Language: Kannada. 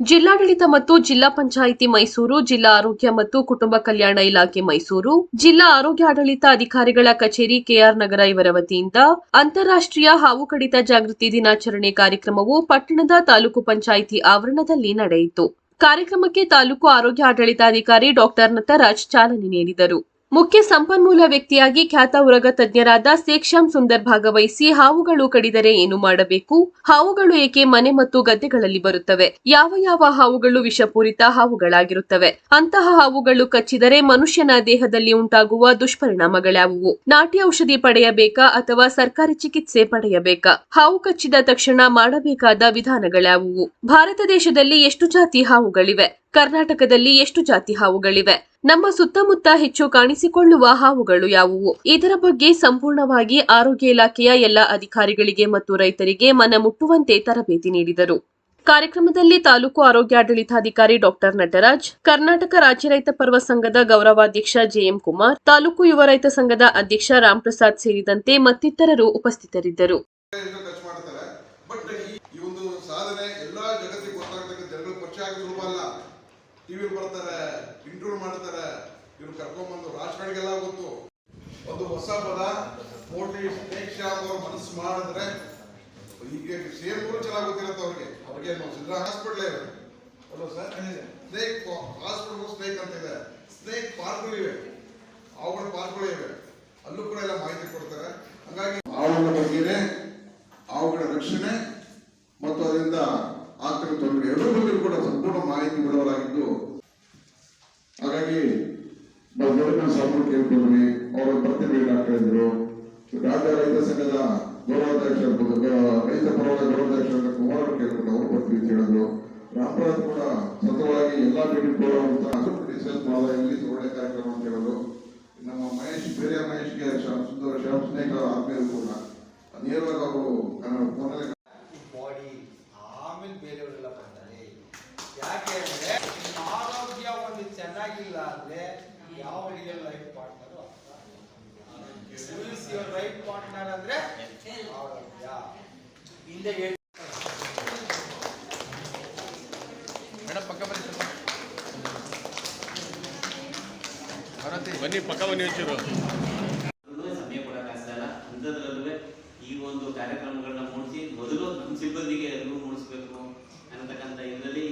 ಜಿಲ್ಲಾಡಳಿತ ಮತ್ತು ಜಿಲ್ಲಾ ಪಂಚಾಯಿತಿ ಮೈಸೂರು, ಜಿಲ್ಲಾ ಆರೋಗ್ಯ ಮತ್ತು ಕುಟುಂಬ ಕಲ್ಯಾಣ ಇಲಾಖೆ ಮೈಸೂರು, ಜಿಲ್ಲಾ ಆರೋಗ್ಯ ಆಡಳಿತ ಅಧಿಕಾರಿಗಳ ಕಚೇರಿ ಕೆಆರ್ ನಗರ ಇವರ ವತಿಯಿಂದ ಅಂತಾರಾಷ್ಟ್ರೀಯ ಹಾವು ಕಡಿತ ಜಾಗೃತಿ ದಿನಾಚರಣೆ ಕಾರ್ಯಕ್ರಮವು ಪಟ್ಟಣದ ತಾಲೂಕು ಪಂಚಾಯಿತಿ ಆವರಣದಲ್ಲಿ ನಡೆಯಿತು. ಕಾರ್ಯಕ್ರಮಕ್ಕೆ ತಾಲೂಕು ಆರೋಗ್ಯ ಆಡಳಿತಾಧಿಕಾರಿ ಡಾಕ್ಟರ್ ನಟರಾಜ್ ಚಾಲನೆ ನೀಡಿದರು. ಮುಖ್ಯ ಸಂಪನ್ಮೂಲ ವ್ಯಕ್ತಿಯಾಗಿ ಖ್ಯಾತ ಉರಗ ತಜ್ಞರಾದ ಸೇಕ್ಷಾಂ ಸುಂದರ್ ಭಾಗವಹಿಸಿ ಹಾವುಗಳು ಕಡಿದರೆ ಏನು ಮಾಡಬೇಕು? ಹಾವುಗಳು ಏಕೆ ಮನೆ ಮತ್ತು ಗದ್ದೆಗಳಲ್ಲಿ ಬರುತ್ತವೆ? ಯಾವ ಯಾವ ಹಾವುಗಳು ವಿಷಪೂರಿತ ಹಾವುಗಳಾಗಿರುತ್ತವೆ? ಅಂತಹ ಹಾವುಗಳು ಕಚ್ಚಿದರೆ ಮನುಷ್ಯನ ದೇಹದಲ್ಲಿ ಉಂಟಾಗುವ ದುಷ್ಪರಿಣಾಮಗಳ್ಯಾವುವು ನಾಟಿ ಔಷಧಿ ಪಡೆಯಬೇಕಾ ಅಥವಾ ಸರ್ಕಾರಿ ಚಿಕಿತ್ಸೆ ಪಡೆಯಬೇಕಾ? ಹಾವು ಕಚ್ಚಿದ ತಕ್ಷಣ ಮಾಡಬೇಕಾದ ವಿಧಾನಗಳ್ಯಾವುವು ಭಾರತ ದೇಶದಲ್ಲಿ ಎಷ್ಟು ಜಾತಿ ಹಾವುಗಳಿವೆ? ಕರ್ನಾಟಕದಲ್ಲಿ ಎಷ್ಟು ಜಾತಿ ಹಾವುಗಳಿವೆ? ನಮ್ಮ ಸುತ್ತಮುತ್ತ ಹೆಚ್ಚು ಕಾಣಿಸಿಕೊಳ್ಳುವ ಹಾವುಗಳು ಯಾವುವು? ಇದರ ಬಗ್ಗೆ ಸಂಪೂರ್ಣವಾಗಿ ಆರೋಗ್ಯ ಇಲಾಖೆಯ ಎಲ್ಲ ಅಧಿಕಾರಿಗಳಿಗೆ ಮತ್ತು ರೈತರಿಗೆ ಮನ ಮುಟ್ಟುವಂತೆ ತರಬೇತಿ ನೀಡಿದರು. ಕಾರ್ಯಕ್ರಮದಲ್ಲಿ ತಾಲೂಕು ಆರೋಗ್ಯಾಡಳಿತಾಧಿಕಾರಿ ಡಾಕ್ಟರ್ ನಟರಾಜ್, ಕರ್ನಾಟಕ ರಾಜ್ಯ ರೈತ ಪರ್ವ ಸಂಘದ ಗೌರವಾಧ್ಯಕ್ಷ ಜೆಎಂ ಕುಮಾರ್, ತಾಲೂಕು ಯುವ ರೈತ ಸಂಘದ ಅಧ್ಯಕ್ಷ ರಾಮ್ಪ್ರಸಾದ್ ಸೇರಿದಂತೆ ಮತ್ತಿತರರು ಉಪಸ್ಥಿತರಿದ್ದರು ಇಂದ ಟಚ್ ಮಾಡ್ತಾರೆ ಬಟ್ ಈ ಒಂದು ಸಾಧನೆ ಎಲ್ಲಾ ಜಗತ್ತಿಗೆ ಗೊತ್ತಾಗತಕ್ಕ ಜನಗಳು ಪರಿಚಯ ಆಗೋದು ಸುಲಭ ಅಲ್ಲ ಟಿವಿ ಬರ್ತಾರೆ ಇಂಟರ್ವ್ಯೂ ಮಾಡ್ತಾರೆ. ಇವ್ರು ಕರ್ಕೊಂಡ್ಬಂದು ರಾಜಕಾರಣಿಗೆಲ್ಲ ಗೊತ್ತು. ಒಂದು ಹೊಸ ಪದ, ಕೋಟಿ ಸ್ನೇಕ್ ಅವರು ಮನಸ್ಸು ಮಾಡಿದ್ರೆ ಈಗ ಕೂಡ ಚೆನ್ನಾಗಿ ಗೊತ್ತಿರುತ್ತೆ ಅವ್ರಿಗೆ. ಅವ್ರಿಗೆ ಸಿದ್ರಾ ಹಾಸ್ಪಿಟ್ಲೇ ಇದೆ hello sir? Snake hospital snake ಅಂತ ಇದೆ. ಸ್ನೇಕ್ ಪಾರ್ಕ್ಗಳು ಇವೆ. ಅವುಗಳ ಪಾರ್ಕ್ಗಳು ಇವೆ. ಅಲ್ಲೂ ಕೂಡ ಎಲ್ಲ ಮಾಹಿತಿ ಕೊಡ್ತಾರೆ. ಹಂಗಾಗಿ ಅವುಗಳ ಬಗ್ಗೆನೇ ಅವುಗಳ ರಕ್ಷಣೆ ಮತ್ತು ಅದರಿಂದ ಆಗ್ತಿರೋ ತೊಂದರೆ ಎರಡೂ ಬಗ್ಗೆ ಕೂಡ ಸಂಪೂರ್ಣ ಮಾಹಿತಿ ಬಿಡುವರಾಗಿದ್ದು, ಹಾಗಾಗಿ ನಾವು ಸಾಮೂಹಿಕ ಕೇಳ್ಕೊಂಡ್ವಿ ಅವರು ಬರ್ತೀವಿ ಡಾಕ್ಟರ್ ಇದ್ರು ರಾಜ್ಯ ರೈತ ಸಂಘದ ಗೌರವಾಧ್ಯಕ್ಷ ರೈತ ಪರವಾದ ಗೌರವಾಧ್ಯಕ್ಷ ಕುಮಾರ್ ಕೇಳ್ಕೊಂಡು ಅವರು ಬರ್ತೀವಿ ಅಂತ ಹೇಳಿದ್ರು. ರಾಮರಾಜ್ ಕೂಡ ಸತತವಾಗಿ ಎಲ್ಲಾ ಭೇಟಿ ಕೊಡುವಂತ ಡಿಸ್ಕಸ್ ಮಾಡಿದ ಇಲ್ಲಿ ಒಳ್ಳೆ ಕಾರ್ಯಕ್ರಮ ಅಂತ ಹೇಳೋದು ನಮ್ಮ ಮಹೇಶ್ ಬೇರೆ ಮಹೇಶ್ಗೆ ಶ್ಯಾಮ್ ಸುಂದರ, ಶ್ಯಾಮ್ ಸ್ನೇಹ ಆದ್ಮೇಲೆ ಕೂಡ ನೇರವಾಗಿ ಅವರು ಫೋನಲ್ಲಿ ಬಾಡಿ ಆಮೇಲೆ ಯಾಕೆ ಅಂದ್ರೆ ನಿಮ್ಮ ಆರೋಗ್ಯ ಒಂದು ಚೆನ್ನಾಗಿಲ್ಲ ಅಂದ್ರೆ ಯಾವ ರಿಯಲ್ ಲೈಫ್ ಪಾರ್ಟ್ನರ್ ಉಳಿಸಿ ಲೈಫ್ ಪಾರ್ಟ್ನರ್ ಅಂದ್ರೆ ಆರೋಗ್ಯ. ಹಿಂದೆ ಮೇಡಮ್ ಪಕ್ಕ ಬನ್ನಿ ಬನ್ನಿ ಪಕ್ಕ ಬನ್ನಿ ಒಂಚೂರು. ಸಮಯ ಈ ಒಂದು ಕಾರ್ಯಕ್ರಮಗಳು ಅನ್ನತಕ್ಕಂಥ ಇದರಲ್ಲಿ